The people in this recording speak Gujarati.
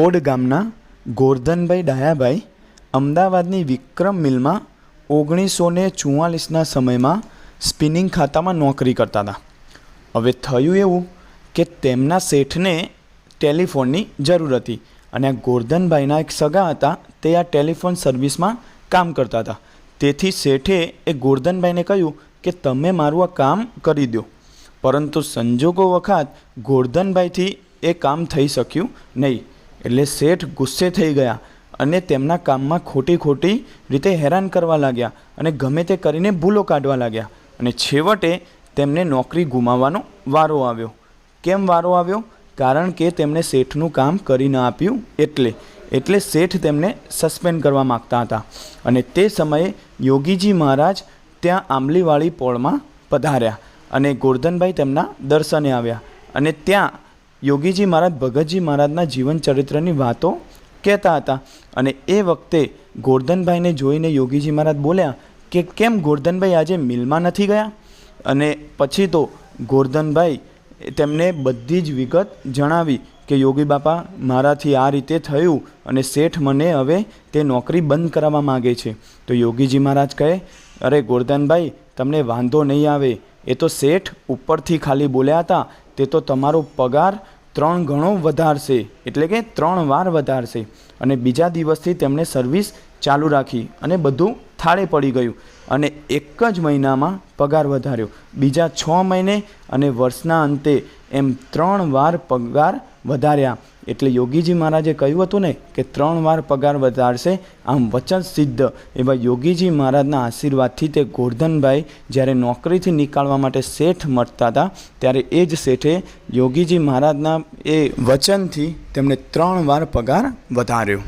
ઓડ ગામના ગોરધનભાઈ ડાયાભાઈ અમદાવાદની વિક્રમ મિલમાં ઓગણીસો ને ચુમ્માલીસના સમયમાં સ્પિનિંગ ખાતામાં નોકરી કરતા હતા. હવે થયું એવું કે તેમના શેઠને ટેલિફોનની જરૂર હતી અને આ ગોરધનભાઈના એક સગા હતા તે આ ટેલિફોન સર્વિસમાં કામ કરતા હતા. તેથી શેઠે એ ગોરધનભાઈને કહ્યું કે તમે મારું આ કામ કરી દો. પરંતુ સંજોગો વખત ગોરધનભાઈથી એ કામ થઈ શક્યું નહીં. એટલે શેઠ ગુસ્સે થઈ ગયા અને તેમના કામમાં ખોટી ખોટી રીતે હેરાન કરવા લાગ્યા અને ગમે તે કરીને ભૂલો કાઢવા લાગ્યા. અને છેવટે તેમને નોકરી ગુમાવવાનો વારો આવ્યો. કેમ વારો આવ્યો? કારણ કે તેમણે શેઠનું કામ કરી ન આપ્યું એટલે એટલે શેઠ તેમને સસ્પેન્ડ કરવા માગતા હતા. અને તે સમયે યોગીજી મહારાજ ત્યાં આંબલીવાળી પોળમાં પધાર્યા અને ગોરધનભાઈ તેમના દર્શને આવ્યા. અને ત્યાં યોગીજી મહારાજ, ભગતજી મહારાજના જીવન ચરિત્રની વાતો કહેતા હતા. અને એ વખતે ગોરધનભાઈને જોઈને યોગીજી મહારાજ બોલ્યા કે, કેમ ગોરધનભાઈ આજે મિલમાં નથી ગયા? અને પછી તો ગોરધનભાઈ તેમને બધી જ વિગત જણાવી કે, યોગી બાપા, મારાથી આ રીતે થયું અને શેઠ મને હવે તે નોકરી બંધ કરાવવા માગે છે. તો યોગીજી મહારાજ કહે, અરે ગોરધનભાઈ, તમને વાંધો નહીં આવે. એ તો શેઠ ઉપરથી ખાલી બોલ્યા હતા. તે તો તમારો પગાર ત્રણ ગણો વધારશે, એટલે કે ત્રણ વાર વધારશે. અને બીજા દિવસથી તેમણે સર્વિસ ચાલુ રાખી અને બધું થાળે પડી ગયું. અને એક જ મહિનામાં પગાર વધાર્યો. બીજા છ મહિને અને વર્ષના અંતે એમ ત્રણ વાર પગાર વધાર્યા. એટલે યોગીજી મહારાજે કહ્યું હતું ને કે ત્રણ વાર પગાર વધારશે, આમ વચન સિદ્ધ. એવા યોગીજી મહારાજના આશીર્વાદથી તે ગોરધનભાઈ જ્યારે નોકરીથી નીકાળવા માટે શેઠ મળતા હતા, ત્યારે એ જ શેઠે યોગીજી મહારાજના એ વચનથી તેમણે ત્રણ વાર પગાર વધાર્યો.